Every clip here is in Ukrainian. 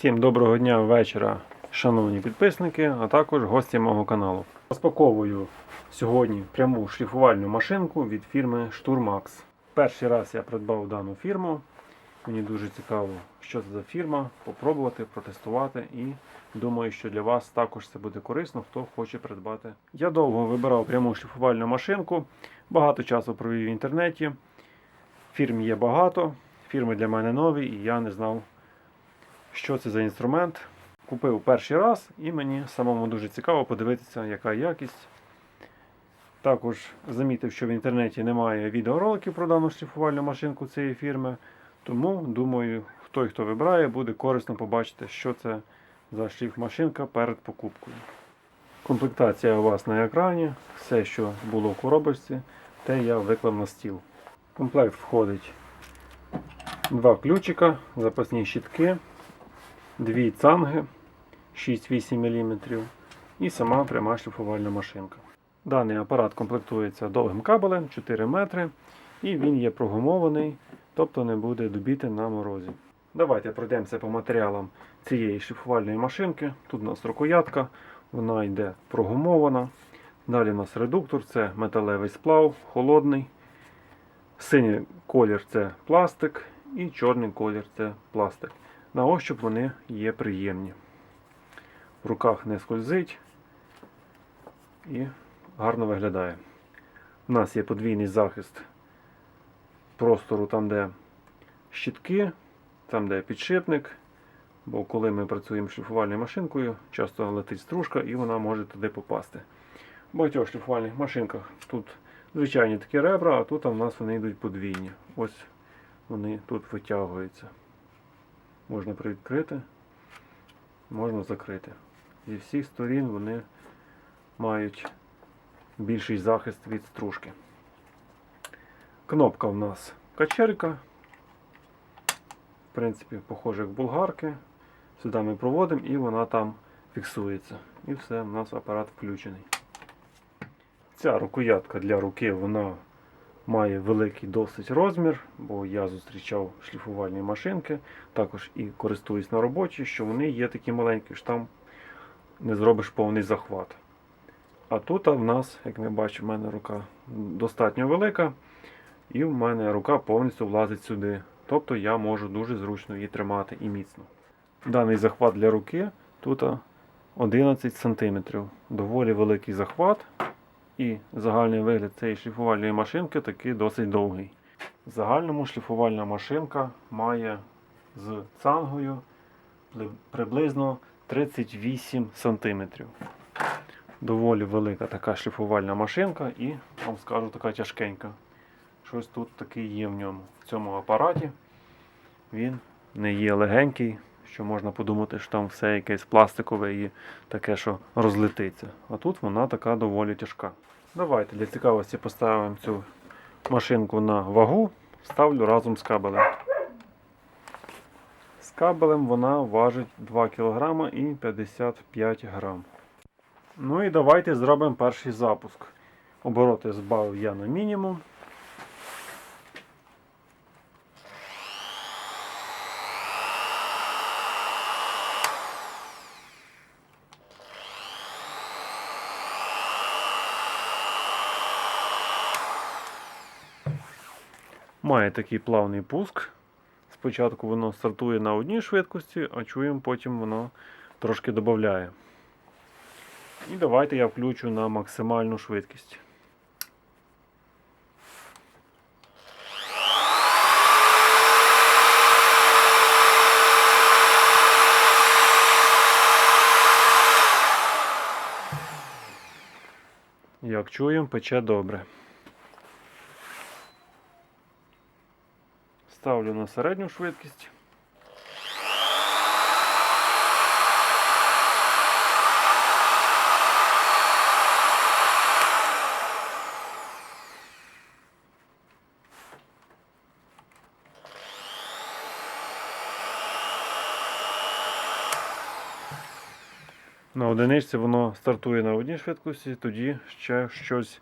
Всім доброго дня вечора, шановні підписники, а також гості мого каналу. Розпаковую сьогодні пряму шліфувальну машинку від фірми Sturmax. Перший раз я придбав дану фірму. Мені дуже цікаво, що це за фірма, попробувати, протестувати і думаю, що для вас також це буде корисно, хто хоче придбати. Я довго вибирав пряму шліфувальну машинку, багато часу провів в інтернеті. Фірм є багато, фірми для мене нові, і я не знав, що це за інструмент. Купив перший раз і мені самому дуже цікаво подивитися, яка якість. Також замітив, що в інтернеті немає відеороликів про дану шліфувальну машинку цієї фірми. Тому, думаю, хто хто вибирає, буде корисно побачити, що це за шліфмашинка перед покупкою. Комплектація у вас на екрані. Все, що було в коробочці, те я виклав на стіл. В комплект входить два ключика, запасні щітки, дві цанги 6-8 мм і сама пряма шліфувальна машинка. Даний апарат комплектується довгим кабелем 4 метри і він є прогумований, тобто не буде дубіти на морозі. Давайте пройдемося по матеріалам цієї шліфувальної машинки. Тут у нас рукоятка, вона йде прогумована. Далі у нас редуктор, це металевий сплав, холодний. Синій колір це пластик і чорний колір це пластик. На ощуп вони є приємні. В руках не скользить і гарно виглядає. У нас є подвійний захист простору там, де щітки, там, де підшипник. Бо коли ми працюємо шліфувальною машинкою, часто летить стружка і вона може туди попасти. В багатьох шліфувальних машинках тут звичайні такі ребра, а тут у нас вони йдуть подвійні. Ось вони тут витягуються. Можна привідкрити, можна закрити. Зі всіх сторін вони мають більший захист від стружки. Кнопка в нас качелька. В принципі, похоже як болгарки. Сюди ми проводимо і вона там фіксується. І все, у нас апарат включений. Ця рукоятка для руки вона має великий досить розмір, бо я зустрічав шліфувальні машинки, також і користуюсь на роботі, що вони є такі маленькі, що там не зробиш повний захват. А тут в нас, як ми бачимо, в мене рука достатньо велика, і в мене рука повністю влазить сюди. Тобто я можу дуже зручно її тримати і міцно. Даний захват для руки тут 11 см. Доволі великий захват. І загальний вигляд цієї шліфувальної машинки такий досить довгий. В загальному шліфувальна машинка має з цангою приблизно 38 см. Доволі велика така шліфувальна машинка і, вам скажу, така тяжкенька. Щось тут таке є в ньому. В цьому апараті він не є легенький, що можна подумати, що там все якесь пластикове і таке, що розлетиться. А тут вона така доволі тяжка. Давайте для цікавості поставимо цю машинку на вагу, ставлю разом з кабелем. З кабелем вона важить 2 кг і 55 грам. Ну і давайте зробимо перший запуск. Обороти збавив я на мінімум. Має такий плавний пуск. Спочатку воно стартує на одній швидкості, а чуємо, потім воно трошки додає. І давайте я включу на максимальну швидкість. Як чуємо, пече добре. Ставлю на середню швидкість. На одиничці воно стартує на одній швидкості, тоді ще щось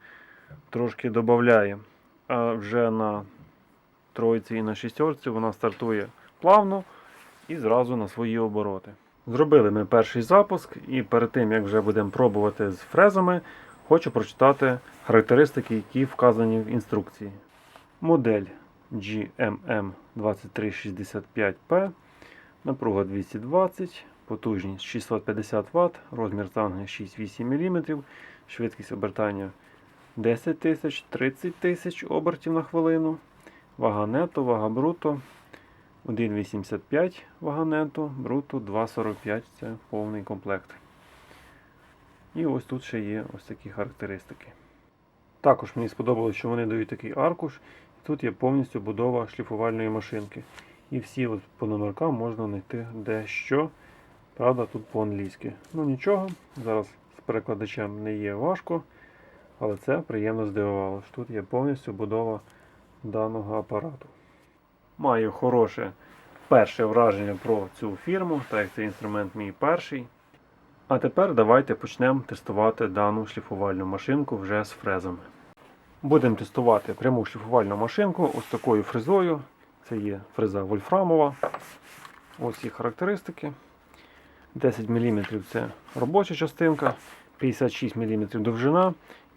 трошки додає. А вже на тройці і на шістерці вона стартує плавно і зразу на свої обороти. Зробили ми перший запуск, і перед тим як вже будемо пробувати з фрезами, хочу прочитати характеристики, які вказані в інструкції. Модель GMM2365P, напруга 220, потужність 650 Вт, розмір цанги 6-8 мм, швидкість обертання 10 тисяч 30 тисяч обертів на хвилину, вага нетто, вага бруто 1,85 вага нетто, бруто 2,45 це повний комплект. І ось тут ще є ось такі характеристики. Також мені сподобалось, що вони дають такий аркуш. Тут є повністю будова шліфувальної машинки. І всі от по номеркам можна знайти де що. Правда, тут по-англійськи. Ну нічого, зараз з перекладачем не є важко, але це приємно здивувало. що Тут є повністю будова даного апарату. Маю хороше перше враження про цю фірму, так як цей інструмент мій перший. А тепер давайте почнемо тестувати дану шліфувальну машинку вже з фрезами. Будемо тестувати пряму шліфувальну машинку ось такою фрезою. Це є фреза вольфрамова. Ось її характеристики. 10 мм це робоча частинка, 56 мм довжина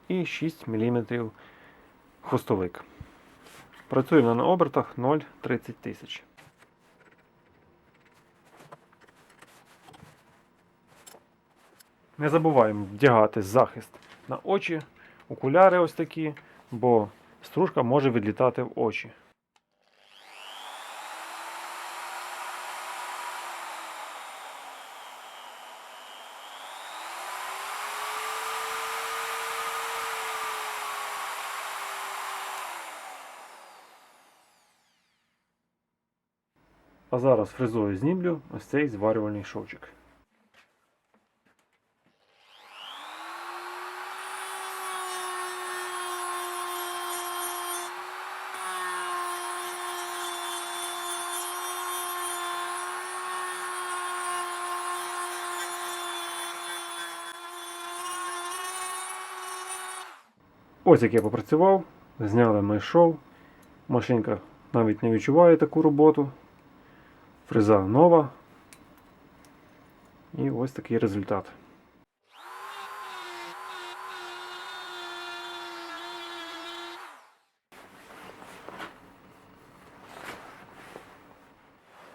і 6 мм хвостовик. Працює вона на обертах 0,30 тисяч. Не забуваємо вдягати захист на очі, окуляри ось такі, бо стружка може відлітати в очі. А зараз фрезою знімлю ось цей зварювальний шовчик. Ось як я попрацював, зняли ми шов. Машинка навіть не відчуває таку роботу. Фреза нова. І ось такий результат.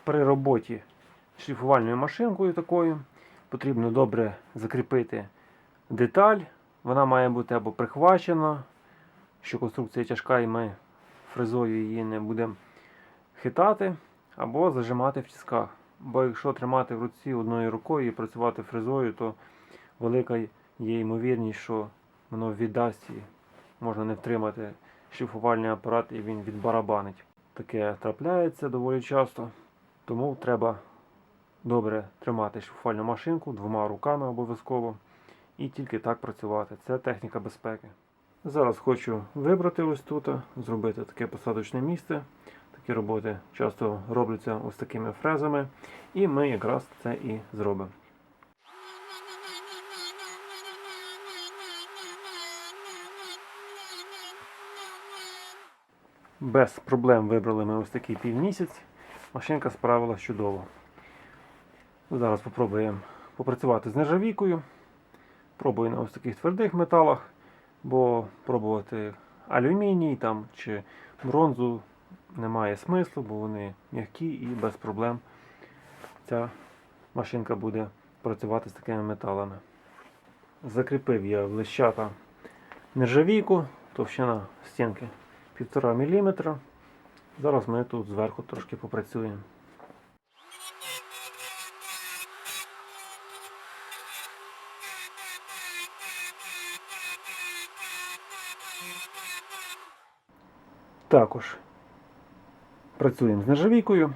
При роботі шліфувальною машинкою такою потрібно добре закріпити деталь. Вона має бути або прихвачена, що конструкція тяжка і ми фрезою її не будемо хитати, або зажимати в тисках. Бо якщо тримати в руці одною рукою і працювати фрезою, то велика є ймовірність, що воно віддасть і можна не втримати шліфувальний апарат і він відбарабанить. Таке трапляється доволі часто, тому треба добре тримати шліфувальну машинку двома руками обов'язково і тільки так працювати. Це техніка безпеки. Зараз хочу вибрати ось тут, зробити таке посадочне місце. Такі роботи часто робляться ось такими фрезами, і ми якраз це і зробимо. Без проблем вибрали ми ось такий півмісяць. Машинка справилась чудово. Зараз спробуємо попрацювати з нержавійкою. Пробую на ось таких твердих металах, бо пробувати алюміній там, чи бронзу немає смислу, бо вони м'які і без проблем ця машинка буде працювати з такими металами. Закріпив я в лищата нержавійку, товщина стінки 1,5 мм. Зараз ми тут зверху трошки попрацюємо. Також працюємо з нержавійкою.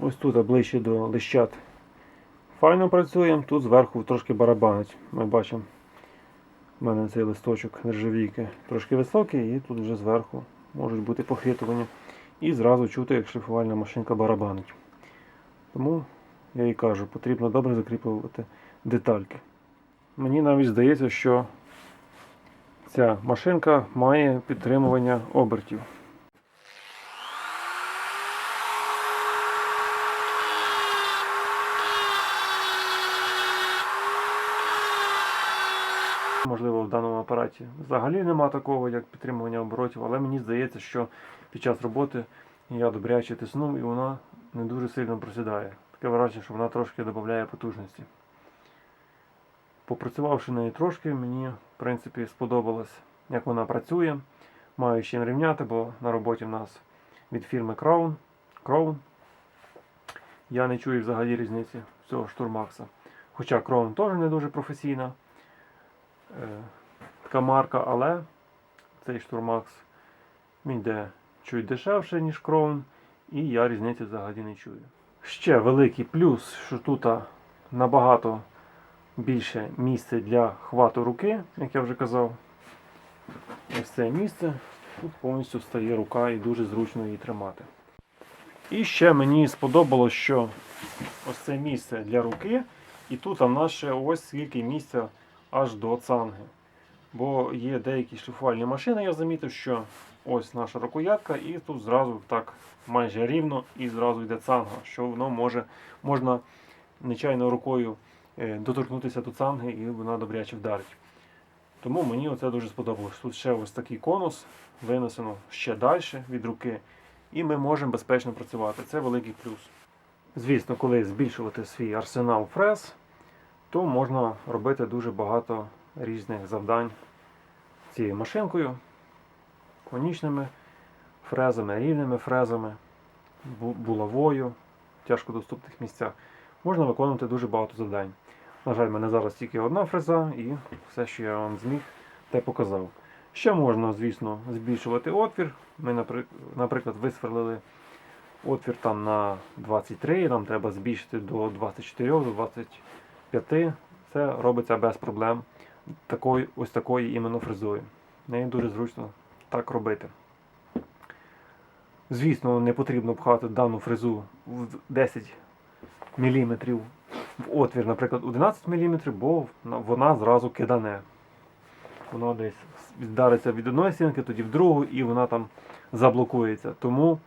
Ось тут ближче до лищат файно працюємо, тут зверху трошки барабанить. Ми бачимо, в мене цей листочок нержавійки трошки високий, і тут вже зверху можуть бути похитування. І зразу чути, як шліфувальна машинка барабанить. Тому я і кажу, потрібно добре закріплювати детальки. Мені навіть здається, що ця машинка має підтримування обертів. Можливо, в даному апараті взагалі нема такого, як підтримування оборотів, але мені здається, що під час роботи я добряче тиснув і вона не дуже сильно просідає. Таке враження, що вона трошки додає потужності. Попрацювавши нею трошки, мені в принципі сподобалось, як вона працює. Маю чим рівняти, бо на роботі в нас від фірми Crown. Crown. Я не чую взагалі різниці цього штурмакса. Хоча Crown теж не дуже професійна така марка, але цей штурмакс він йде чуть дешевше, ніж Crown, і я різниці взагалі не чую. Ще великий плюс, що тут набагато більше місця для хвату руки, як я вже казав. Ось це місце. Тут повністю стає рука і дуже зручно її тримати. І ще мені сподобалось, що ось це місце для руки, і тут в нас ще ось скільки місця аж до цанги. Бо є деякі шліфувальні машини, я замітив, що ось наша рукоятка, і тут зразу так майже рівно і зразу йде цанга, що воно може можна нечайно рукою е, доторкнутися до цанги і вона добряче вдарить. Тому мені оце дуже сподобалось. Тут ще ось такий конус винесено ще далі від руки, і ми можемо безпечно працювати. Це великий плюс. Звісно, коли збільшувати свій арсенал фрез, то можна робити дуже багато різних завдань цією машинкою, конічними фрезами, рівними фрезами, булавою в тяжкодоступних місцях. Можна виконувати дуже багато завдань. На жаль, в мене зараз тільки одна фреза і все, що я вам зміг, те показав. Ще можна, звісно, збільшувати отвір. Ми, наприклад, висверлили отвір там на 23, нам треба збільшити до 24, до 25. Це робиться без проблем такою, ось такою іменно фрезою. Нею дуже зручно так робити. Звісно, не потрібно пхати дану фрезу в 10 мм в отвір, наприклад, 11 мм, бо вона зразу кидане. Воно десь вдариться від одної стінки, тоді в другу, і вона там заблокується. Тому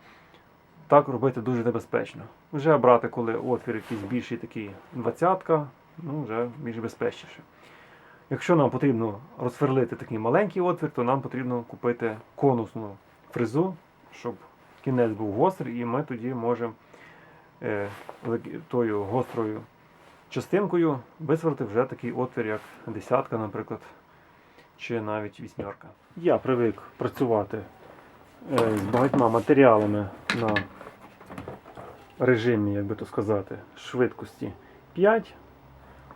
так робити дуже небезпечно. Вже брати, коли отвір якийсь більший, такий 20 ну вже більш безпечніше. Якщо нам потрібно розсверлити такий маленький отвір, то нам потрібно купити конусну фрезу, щоб кінець був гострий, і ми тоді можемо е, тою гострою частинкою висверлити вже такий отвір, як десятка, наприклад, чи навіть вісьмерка. Я привик працювати е, з багатьма матеріалами на режимі, як би то сказати, швидкості 5.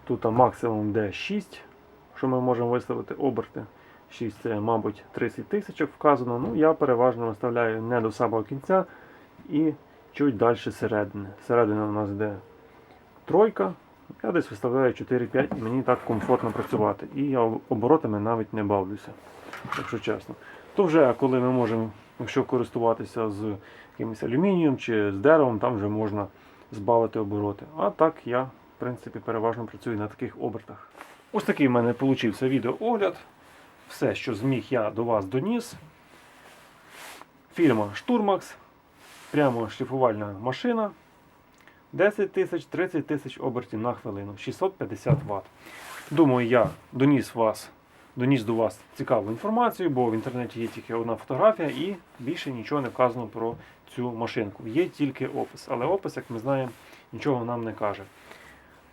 Тут максимум де 6, що ми можемо виставити оберти. 6 це, мабуть, 30 тисяч вказано. Ну, я переважно виставляю не до самого кінця і чуть далі середини. Середина у нас йде тройка. Я десь виставляю 4-5 і мені так комфортно працювати. І я оборотами навіть не бавлюся, якщо чесно. То вже коли ми можемо, якщо користуватися з якимось алюмінієм чи з деревом, там вже можна збавити обороти. А так я, в принципі, переважно працюю на таких обертах. Ось такий в мене вийшов відеоогляд. Все, що зміг я до вас доніс. Фірма Штурмакс. Прямо шліфувальна машина. 10 тисяч, 30 тисяч обертів на хвилину, 650 Вт. Думаю, я доніс вас, доніс до вас цікаву інформацію, бо в інтернеті є тільки одна фотографія і більше нічого не вказано про цю машинку. Є тільки опис. Але опис, як ми знаємо, нічого нам не каже.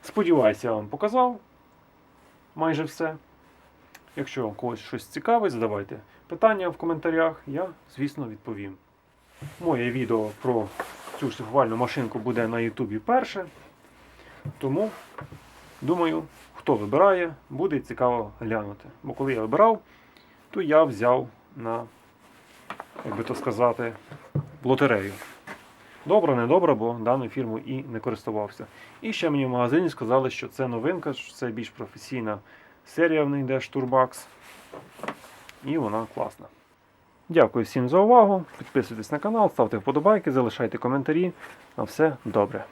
Сподіваюся, я вам показав майже все. Якщо когось щось цікавить, задавайте питання в коментарях, я, звісно, відповім. Моє відео про цю шліфувальну машинку буде на Ютубі перше. Тому, думаю, хто вибирає, буде цікаво глянути. Бо коли я вибирав, то я взяв на, як би то сказати, лотерею. Добре, не добре, бо даною фірмою і не користувався. І ще мені в магазині сказали, що це новинка, що це більш професійна серія в них йде Штурбакс. І вона класна. Дякую всім за увагу. Підписуйтесь на канал, ставте вподобайки, залишайте коментарі. На все добре.